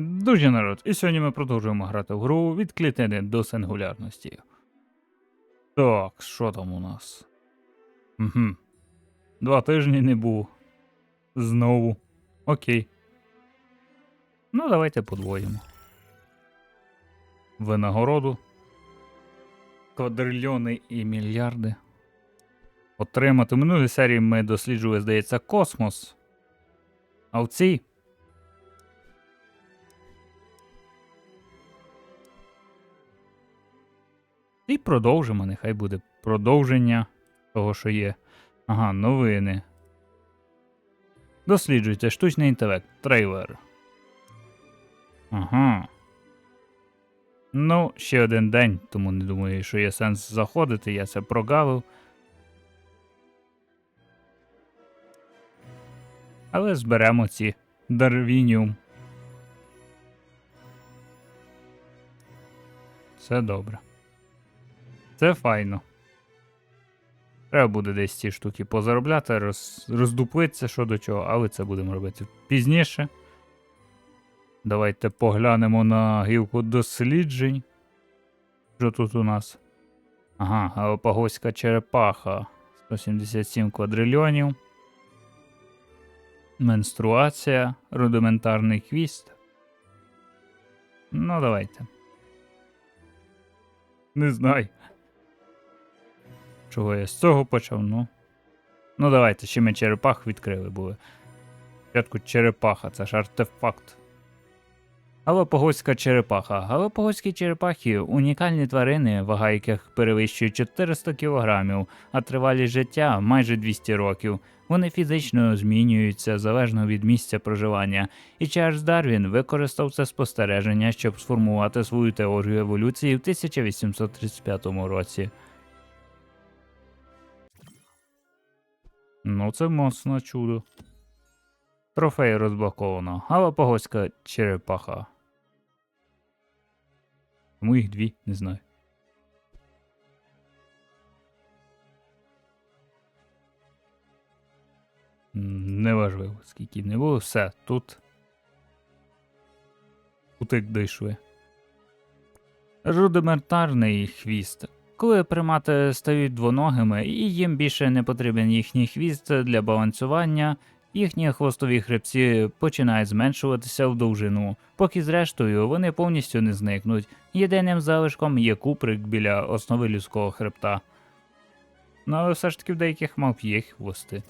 Дуже народ, і сьогодні ми продовжуємо грати в гру від клітини до сингулярності. Так, що там у нас? Угу. Два тижні не був. Знову. Окей. Ну, давайте подвоїмо. Винагороду. Квадрильйони і мільярди. Отримати. В минулій серії ми досліджували, здається, космос. А в цій І продовжимо, нехай буде продовження того, що є. Ага, новини. Досліджуйте штучний інтелект. Трейлер. Ага. Ну, ще один день, тому не думаю, що є сенс заходити, я це прогавив. Але зберемо ці Дарвініум. Все добре. Це файно. Треба буде десь ці штуки позаробляти, роз, роздуплитися що до чого, але це будемо робити пізніше. Давайте поглянемо на гілку досліджень. Що тут у нас? Ага, Галапагоська черепаха. 177 квадрильйонів. Менструація, рудиментарний хвіст. Ну, давайте. Не знаю. Чого я з цього почав, ну. Ну, давайте, ще ми черепах відкрили були. Спочатку черепаха, це ж артефакт. Галапагоська черепаха. Галапагоські черепахи унікальні тварини, вага яких перевищує 400 кг, а тривалість життя майже 200 років. Вони фізично змінюються залежно від місця проживання, і Чарльз Дарвін використав це спостереження, щоб сформувати свою теорію еволюції в 1835 році. Ну, це моцно чудо. Трофей розблоковано. Галапагоська черепаха. Тому їх дві, не знаю. Неважливо, скільки не було. Все, тут. Утик дійшли. Рудиментарний хвіст. Коли примати стають двоногими і їм більше не потрібен їхній хвіст для балансування, їхні хвостові хребці починають зменшуватися в довжину, поки зрештою вони повністю не зникнуть. Єдиним залишком є куприк біля основи людського хребта. Ну, але все ж таки в деяких мавп є хвости.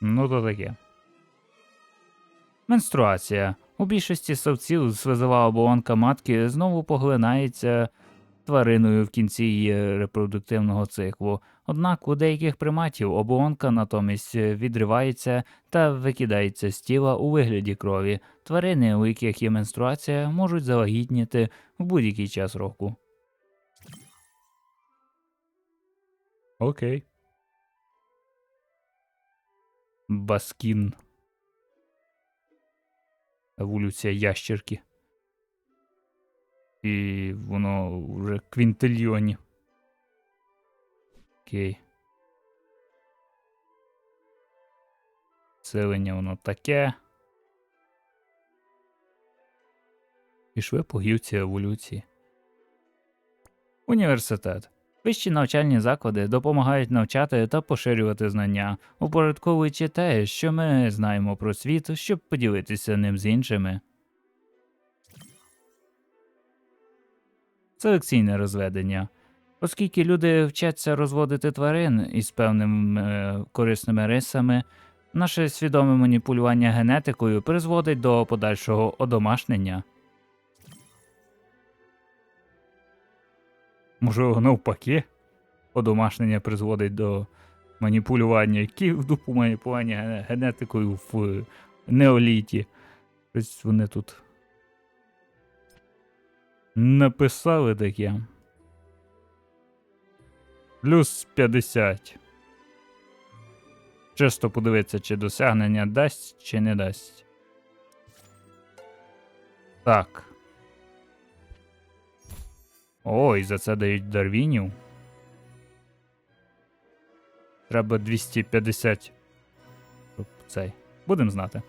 Ну, то таке. Менструація. У більшості совців слизова оболонка матки знову поглинається твариною в кінці її репродуктивного циклу. Однак у деяких приматів оболонка натомість відривається та викидається з тіла у вигляді крові. Тварини, у яких є менструація, можуть завагітніти в будь-який час року. Окей. Баскін. Еволюція ящерки. І воно вже квінтильйонів. Окей. Селення воно таке. Пішли по гілці еволюції. Університет. Вищі навчальні заклади допомагають навчати та поширювати знання, упорядковуючи те, що ми знаємо про світ, щоб поділитися ним з іншими. Селекційне розведення. Оскільки люди вчаться розводити тварин із певними е, корисними рисами, наше свідоме маніпулювання генетикою призводить до подальшого одомашнення. Може, навпаки, одомашнення призводить до маніпулювання, які в дупу маніпулювання генетикою в неоліті. Ось вони тут написали таке. Плюс 50. Чисто подивитися, чи досягнення дасть, чи не дасть. Так. Ой, за це дають дарвінів. Треба 250. Цей. Будемо знати.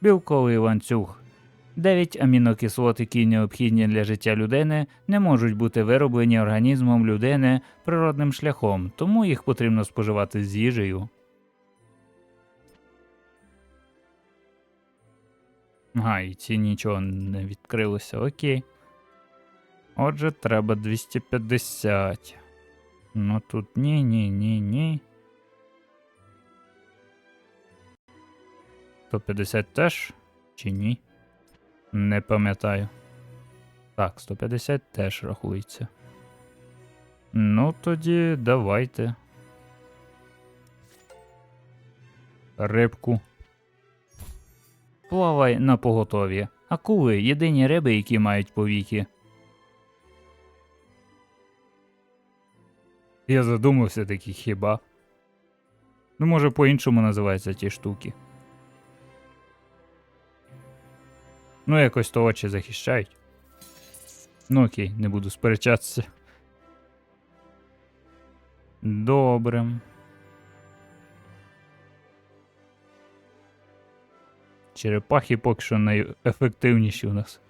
Білковий ланцюг. Дев'ять амінокислот, які необхідні для життя людини, не можуть бути вироблені організмом людини природним шляхом, тому їх потрібно споживати з їжею. Ага, і ці нічого не відкрилося, окей. Отже, треба 250. Ну тут ні, ні, ні, ні. 150 теж? Чи ні? Не пам'ятаю. Так, 150 теж рахується. Ну, тоді давайте. Рибку. Плавай на поготові. Акули єдині риби, які мають повіки. Я задумався таки хіба. Ну, може, по-іншому називаються ті штуки. Ну, якось то очі захищають. Ну окей, не буду сперечатися. Добре. Черепахи поки що найефективніші у нас.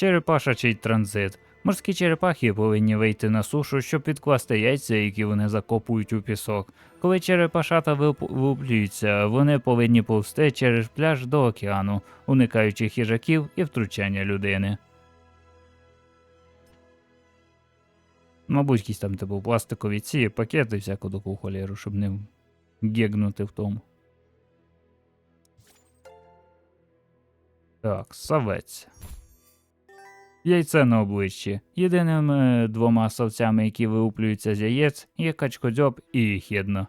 Черепашачий транзит. Морські черепахи повинні вийти на сушу, щоб підкласти яйця, які вони закопують у пісок. Коли черепашата виплюються, вони повинні повсти через пляж до океану, уникаючи хижаків і втручання людини. Мабуть, якісь там типу пластикові ці пакети, всяку таку холєру, щоб не гегнути в тому. Так, савець. Яйце на обличчі. Єдиними двома савцями, які виуплюються з яєць, є качкодзьоб і хідно.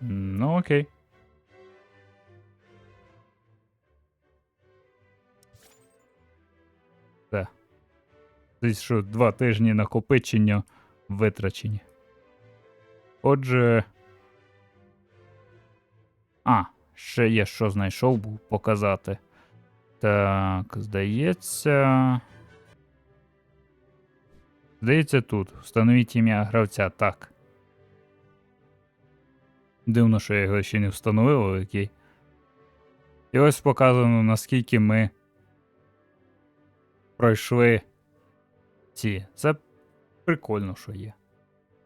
Ну окей. Все. Десь що два тижні накопичення витрачені. Отже. А, ще є що знайшов був показати. Так, здається. Здається, тут. Встановіть ім'я гравця, так. Дивно, що я його ще не встановив, окей. І ось показано, наскільки ми пройшли ці. Це прикольно, що є.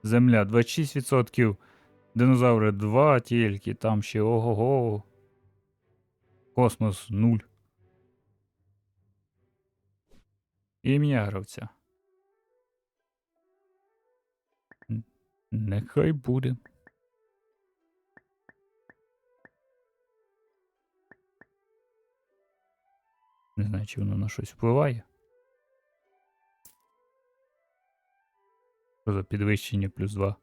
Земля 26%. Динозаври 2 тільки, там ще ого-го. Космос 0. Ім'я гравця. Нехай буде. Не знаю, чи воно на щось впливає. Що за підвищення плюс 2?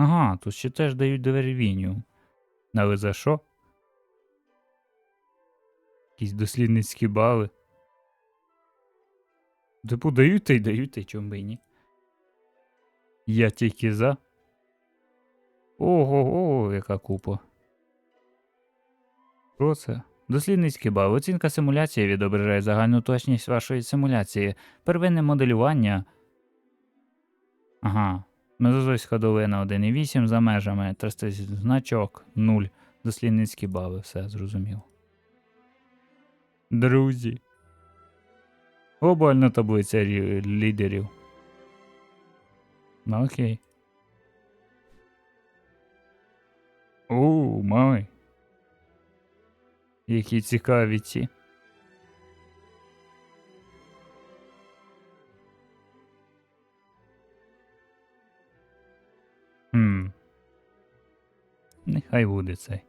Ага, тут ще теж дають деревіню. Але за що? Якісь дослідницькі бали. Типу дають та й дають, та й чому ні. Я тільки за. Ого-го, яка купа. Що це? Дослідницький бал. Оцінка симуляції відображає загальну точність вашої симуляції. Первинне моделювання. Ага. Мезозойська долина 1,8 за межами. Трасти значок 0. Дослідницькі бали, все зрозуміло. Друзі. Глобальна таблиця рі- лідерів. Ну окей. Оу, май. Які цікаві ці. Хм. Нехай буде цей.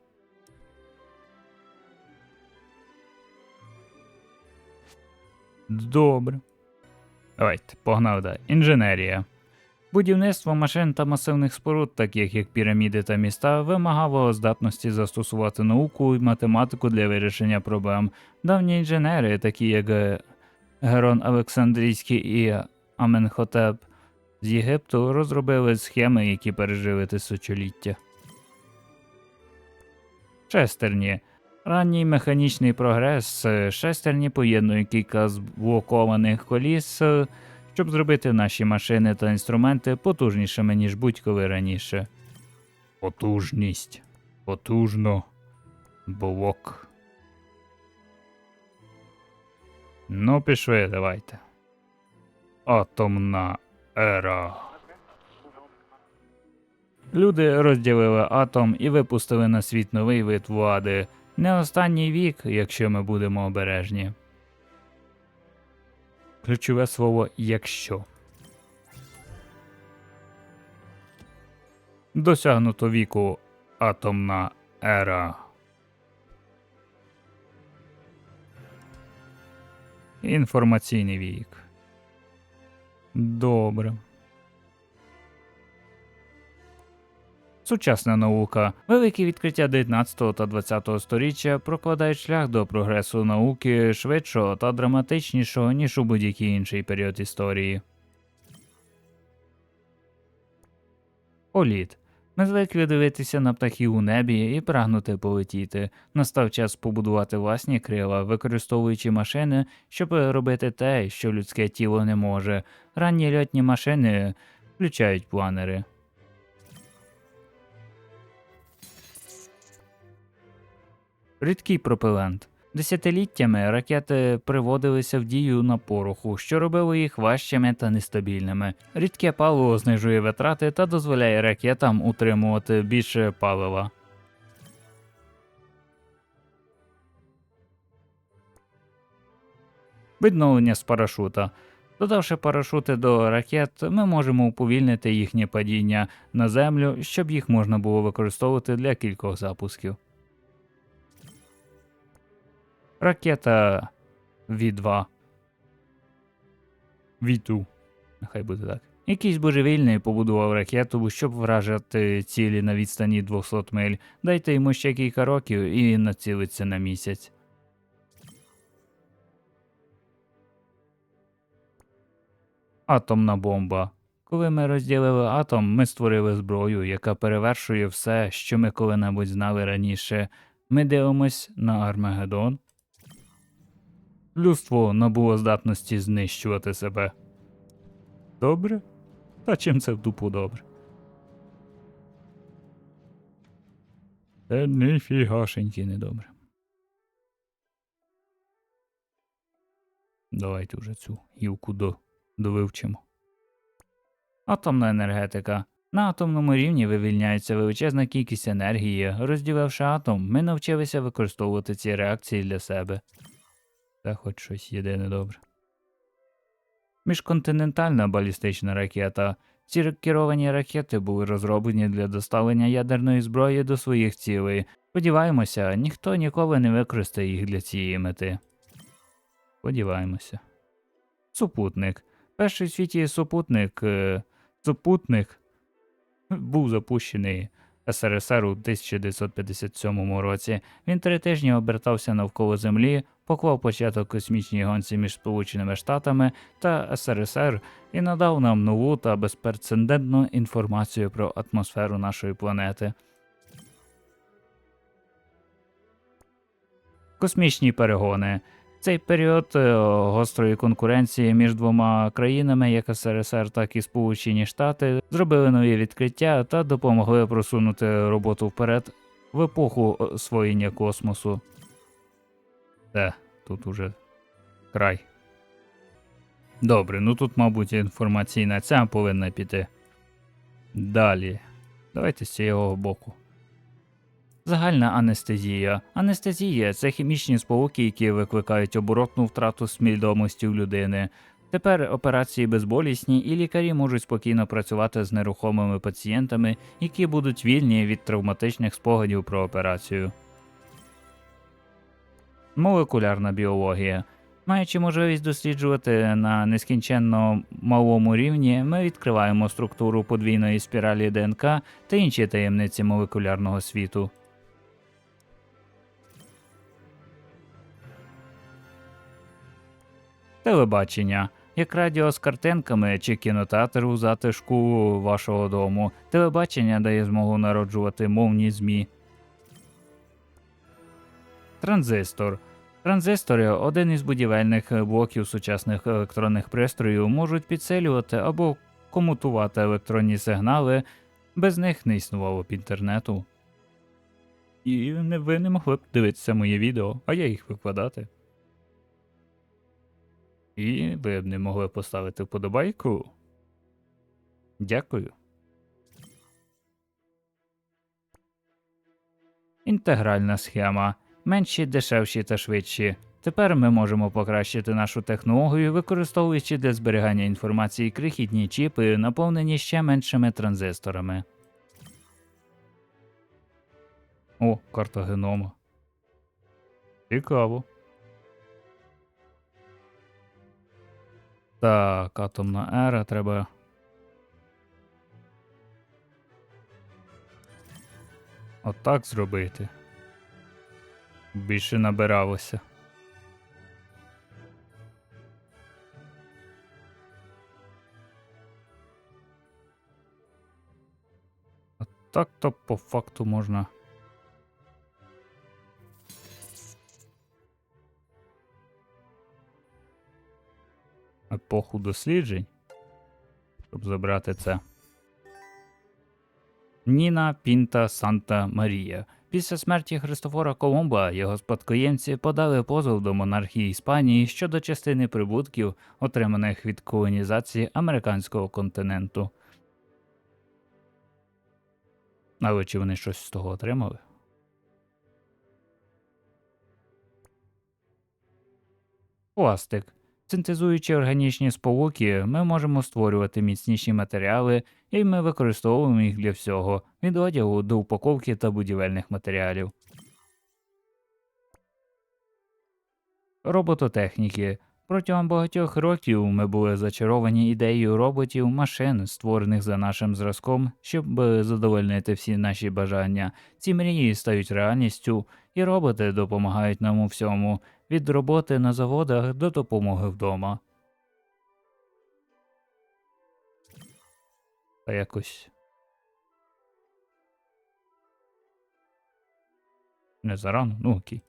Добре. Давайте, погнав далі. Інженерія. Будівництво машин та масивних споруд, таких як піраміди та міста, вимагало здатності застосувати науку і математику для вирішення проблем. Давні інженери, такі як е, Герон Олександрійський і Аменхотеп з Єгипту, розробили схеми, які пережили тисячоліття. Шестерні. Ранній механічний прогрес. Шестерні поєднує кілька зблокованих коліс, щоб зробити наші машини та інструменти потужнішими, ніж будь-коли раніше. Потужність. Потужно. Блок. Ну, пішли, давайте. Атомна ера. Люди розділили атом і випустили на світ новий вид влади. Не останній вік, якщо ми будемо обережні. Ключове слово якщо. Досягнуто віку атомна ера. Інформаційний вік. Добре. Сучасна наука. Великі відкриття 19 та 20 століття прокладають шлях до прогресу науки швидшого та драматичнішого, ніж у будь-який інший період історії. Політ. Ми звикли дивитися на птахів у небі і прагнути полетіти. Настав час побудувати власні крила, використовуючи машини, щоб робити те, що людське тіло не може. Ранні льотні машини включають планери. Рідкий пропелент. Десятиліттями ракети приводилися в дію на пороху, що робило їх важчими та нестабільними. Рідке паливо знижує витрати та дозволяє ракетам утримувати більше палива. Відновлення з парашута. Додавши парашути до ракет, ми можемо уповільнити їхнє падіння на землю, щоб їх можна було використовувати для кількох запусків. Ракета V2. V2. Нехай буде так. Якийсь божевільний побудував ракету, щоб вражати цілі на відстані 200 миль. Дайте йому ще кілька років і він націлиться на місяць. Атомна бомба. Коли ми розділили атом, ми створили зброю, яка перевершує все, що ми коли-небудь знали раніше. Ми дивимось на Армагеддон. Людство набуло здатності знищувати себе. Добре? Та чим це в дупу добре? Це ніфігашеньки недобре. Давайте вже цю гілку до, довивчимо. Атомна енергетика. На атомному рівні вивільняється величезна кількість енергії. Розділивши атом, ми навчилися використовувати ці реакції для себе. Це хоч щось єдине добре. Міжконтинентальна балістична ракета. Ці керовані ракети були розроблені для доставлення ядерної зброї до своїх цілей. Сподіваємося, ніхто ніколи не використає їх для цієї мети. Сподіваємося. Супутник. Перший в світі супутник. Е, супутник був запущений СРСР у 1957 році. Він три тижні обертався навколо Землі, поклав початок космічній гонці між Сполученими Штатами та СРСР і надав нам нову та безпрецедентну інформацію про атмосферу нашої планети. Космічні перегони. Цей період е, гострої конкуренції між двома країнами, як СРСР, так і Сполучені Штати, зробили нові відкриття та допомогли просунути роботу вперед в епоху освоєння космосу. Те, тут уже край. Добре, ну тут, мабуть, інформаційна ця повинна піти. Далі. Давайте з цього боку. Загальна анестезія. Анестезія це хімічні сполуки, які викликають оборотну втрату свідомості у людини. Тепер операції безболісні, і лікарі можуть спокійно працювати з нерухомими пацієнтами, які будуть вільні від травматичних спогадів про операцію. Молекулярна біологія. Маючи можливість досліджувати на нескінченно малому рівні, ми відкриваємо структуру подвійної спіралі ДНК та інші таємниці молекулярного світу. Телебачення. Як радіо з картинками чи кінотеатр у затишку вашого дому, телебачення дає змогу народжувати мовні змі. Транзистор. Транзистори, один із будівельних блоків сучасних електронних пристроїв, можуть підсилювати або комутувати електронні сигнали. Без них не існувало б інтернету. І ви не могли б дивитися моє відео, а я їх викладати. І ви б не могли поставити вподобайку. Дякую. Інтегральна схема. Менші, дешевші та швидші. Тепер ми можемо покращити нашу технологію, використовуючи для зберігання інформації крихітні чіпи, наповнені ще меншими транзисторами. О, карта генома. Цікаво. Так, атомна ера треба. Отак зробити. Більше набиралося. А так то по факту можна. Епоху досліджень. Щоб забрати це. Ніна Пінта Санта Марія. Після смерті Христофора Колумба його спадкоємці подали позов до монархії Іспанії щодо частини прибутків, отриманих від колонізації американського континенту. Але чи вони щось з того отримали? Пластик. Синтезуючи органічні сполуки, ми можемо створювати міцніші матеріали, і ми використовуємо їх для всього від одягу до упаковки та будівельних матеріалів. Робототехніки. Протягом багатьох років ми були зачаровані ідеєю роботів машин, створених за нашим зразком, щоб задовольнити всі наші бажання. Ці мрії стають реальністю, і роботи допомагають нам у всьому від роботи на заводах до допомоги вдома. Та якось. Не зарано, ну окей.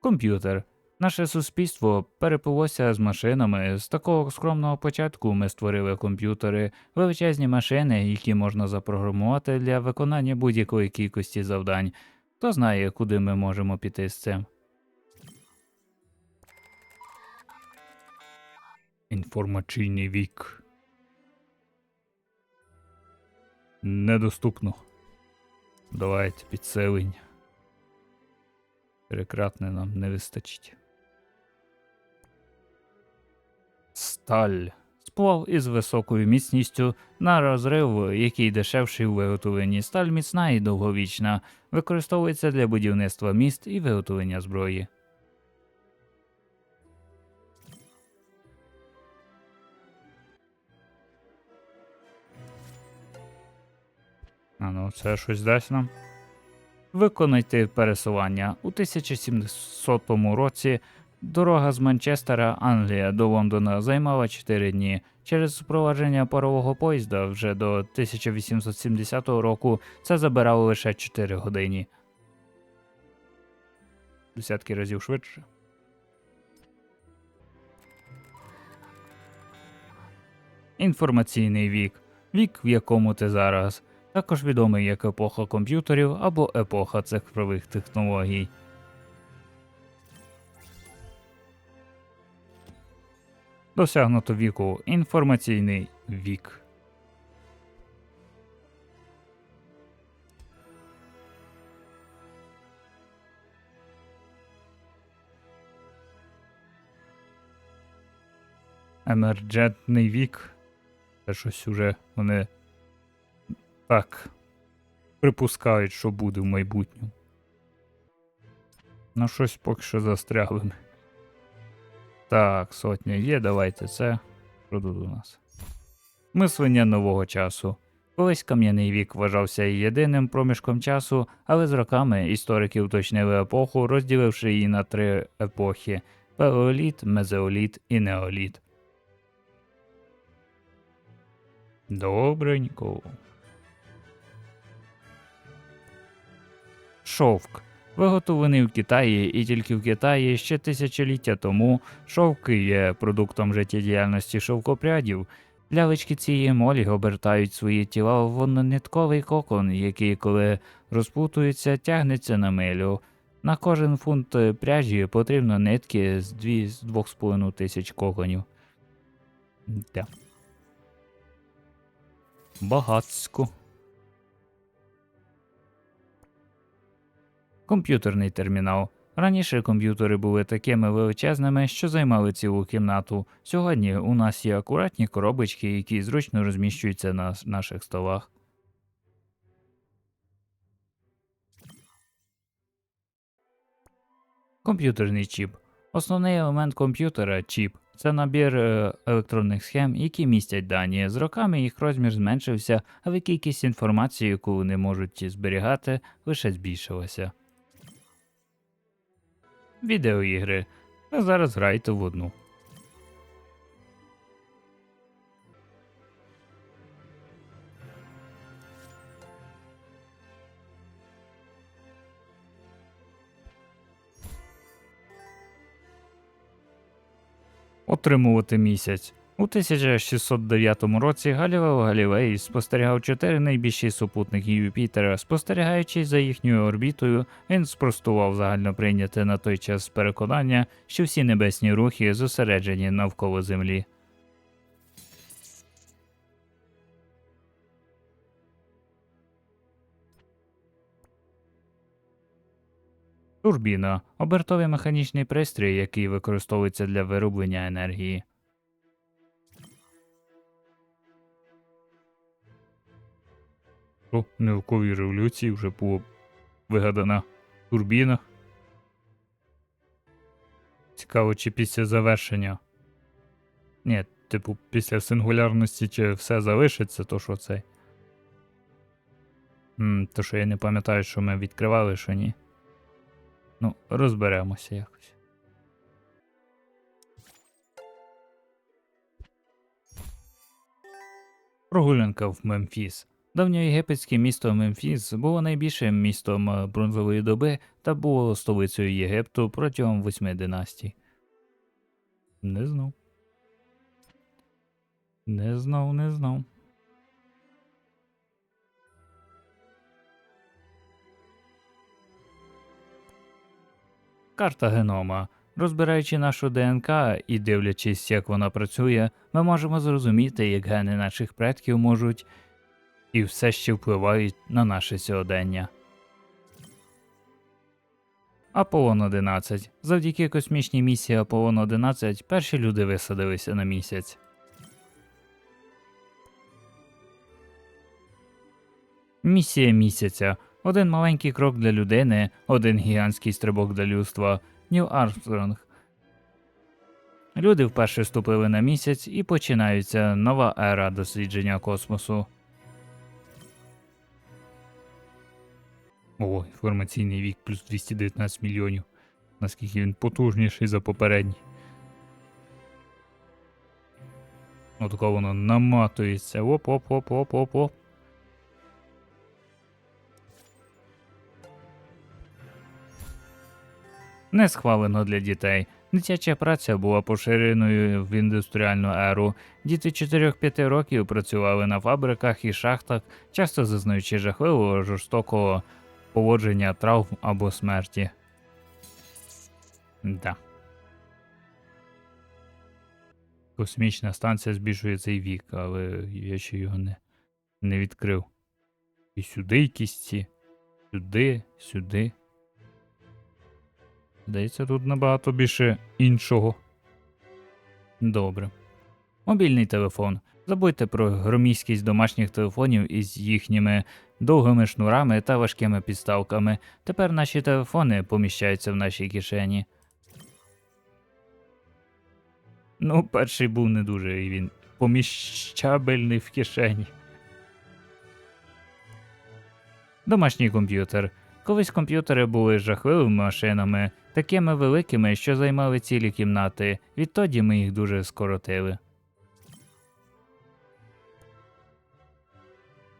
Комп'ютер. Наше суспільство переплилося з машинами. З такого скромного початку ми створили комп'ютери, величезні машини, які можна запрограмувати для виконання будь-якої кількості завдань. Хто знає, куди ми можемо піти з цим. Інформаційний вік. Недоступно. Давайте підселення. Перекратне нам не вистачить. Сталь. Сплав із високою міцністю на розрив, який дешевший у виготовленні. Сталь міцна і довговічна, використовується для будівництва міст і виготовлення зброї. А ну, це щось дасть нам. Виконайте пересування. У 1700 році дорога з Манчестера, Англія до Лондона займала 4 дні. Через впровадження парового поїзда вже до 1870 року це забирало лише 4 години. Десятки разів швидше. Інформаційний вік. Вік, в якому ти зараз також відомий як епоха комп'ютерів або епоха цифрових технологій. Досягнуто віку інформаційний вік. Емерджентний вік. Це щось уже вони так. Припускають, що буде в майбутньому. Ну, щось поки що застрягли. Так, сотня є, давайте це. Що тут у нас? Мислення нового часу. Колись кам'яний вік вважався єдиним проміжком часу, але з роками історики уточнили епоху, розділивши її на три епохи: палеоліт, мезеоліт і неоліт. Добренько. Шовк. Виготовлений в Китаї і тільки в Китаї ще тисячоліття тому шовки є продуктом життєдіяльності шовкопрядів. Лялечки цієї молі обертають свої тіла в однонитковий кокон, який, коли розпутується, тягнеться на милю. На кожен фунт пряжі потрібно нитки з дві з двох з половиною тисяч коконів. Да. Багацько. Комп'ютерний термінал. Раніше комп'ютери були такими величезними, що займали цілу кімнату. Сьогодні у нас є акуратні коробочки, які зручно розміщуються на наших столах. Комп'ютерний чіп. Основний елемент комп'ютера чіп. Це набір е, електронних схем, які містять дані. З роками їх розмір зменшився, але кількість інформації, яку вони можуть зберігати, лише збільшилася. Відеоігри. А зараз грайте в одну. Отримувати місяць. У 1609 році Галілео Галілей спостерігав чотири найбільші супутники Юпітера. Спостерігаючи за їхньою орбітою, він спростував загально прийняте на той час переконання, що всі небесні рухи зосереджені навколо Землі. Турбіна обертовий механічний пристрій, який використовується для вироблення енергії. О, науковій революції вже була вигадана турбіна. Цікаво, чи після завершення. Ні, типу, після сингулярності чи все залишиться, то що це. То що я не пам'ятаю, що ми відкривали, що ні. Ну, розберемося якось. Прогулянка в Мемфіс. Давньоєгипетське місто Мемфіс було найбільшим містом е, бронзової доби та було столицею Єгипту протягом восьми династій. Не знав. Не знав, не знав. Карта генома. Розбираючи нашу ДНК і дивлячись, як вона працює, ми можемо зрозуміти, як гени наших предків можуть і все ще впливають на наше сьогодення. Аполлон 11. Завдяки космічній місії Аполлон 11 перші люди висадилися на місяць. Місія місяця. Один маленький крок для людини, один гігантський стрибок для людства. Ніл Армстронг. Люди вперше ступили на місяць і починається нова ера дослідження космосу. О, інформаційний вік плюс 219 мільйонів. Наскільки він потужніший за попередній. Отако воно наматується. Оп-оп-оп-оп-оп-оп. Не схвалено для дітей. Дитяча праця була поширеною в індустріальну еру. Діти 4-5 років працювали на фабриках і шахтах, часто зазнаючи жахливого жорстокого поводження травм або смерті. Да. Космічна станція збільшує цей вік, але я ще його не, не відкрив. І сюди якісь ці. Сюди, сюди. Здається, тут набагато більше іншого. Добре. Мобільний телефон. Забудьте про громіськість домашніх телефонів із їхніми довгими шнурами та важкими підставками. Тепер наші телефони поміщаються в нашій кишені. Ну, перший був не дуже, і він поміщабельний в кишені. Домашній комп'ютер. Колись комп'ютери були жахливими машинами, такими великими, що займали цілі кімнати. Відтоді ми їх дуже скоротили.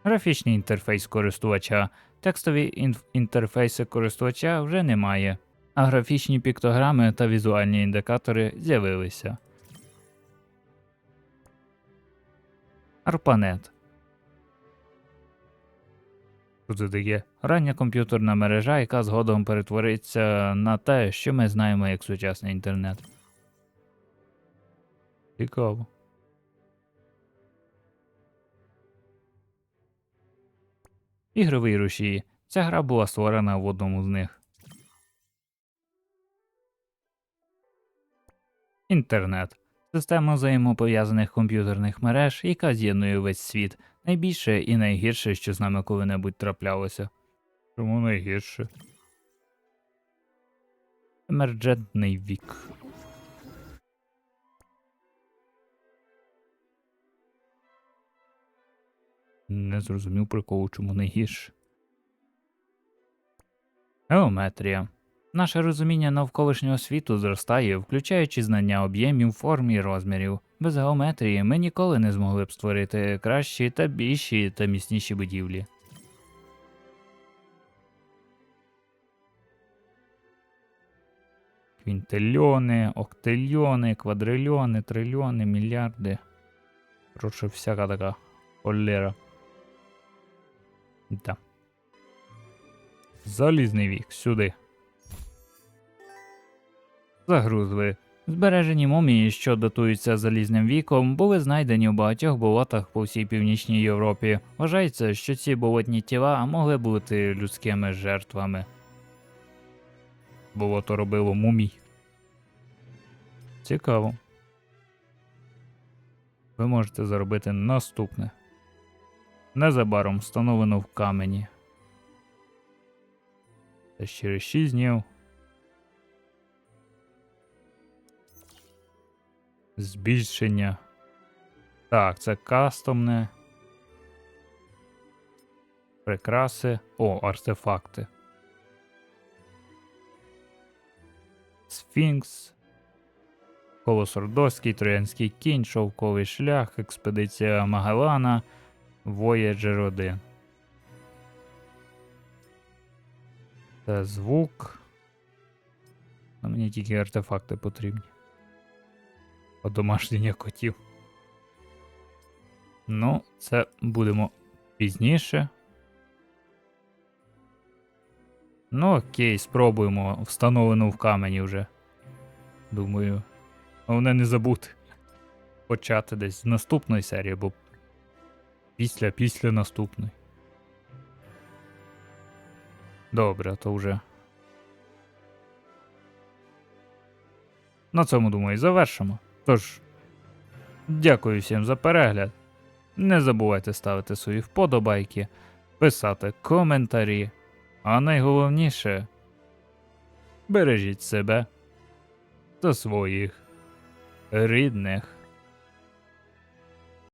Графічний інтерфейс користувача текстові інф- інтерфейси користувача вже немає, а графічні піктограми та візуальні індикатори з'явилися. ARPANET Що це? Рання комп'ютерна мережа, яка згодом перетвориться на те, що ми знаємо як сучасний інтернет. Цікаво. Ігровий рушії. Ця гра була створена в одному з них. Інтернет. Система взаємопов'язаних комп'ютерних мереж, яка з'єднує весь світ. Найбільше і найгірше, що з нами коли-небудь траплялося. Чому найгірше? Емерджентний вік. Не зрозумів приколу, чому найгірше. Геометрія. Наше розуміння навколишнього світу зростає, включаючи знання об'ємів, форм і розмірів. Без геометрії ми ніколи не змогли б створити кращі та більші та міцніші будівлі. Квінтильйони, октильйони, квадрильйони, трильйони, мільярди. Коротше, всяка така холера. Да. Залізний вік сюди. Загрузли. Збережені мумії, що датуються залізним віком, були знайдені у багатьох болотах по всій північній Європі. Вважається, що ці болотні тіла могли бути людськими жертвами. Болото робило мумій. Цікаво. Ви можете заробити наступне. Незабаром встановлено в камені. Та через 6 днів. Збільшення. Так, це кастомне. Прикраси. О, артефакти. Сфінкс. Колос Ордоський, Троянський кінь, Шовковий шлях, експедиція Магеллана, Voyager 1. Це звук. А мені тільки артефакти потрібні. Одомашнення котів. Ну, це будемо пізніше. Ну, окей, спробуємо. Встановлену в камені вже. Думаю. Головне не забути. Почати десь з наступної серії, бо після після наступної. Добре, то вже. На цьому, думаю, завершимо. Тож, дякую всім за перегляд. Не забувайте ставити свої вподобайки, писати коментарі. А найголовніше бережіть себе та своїх рідних.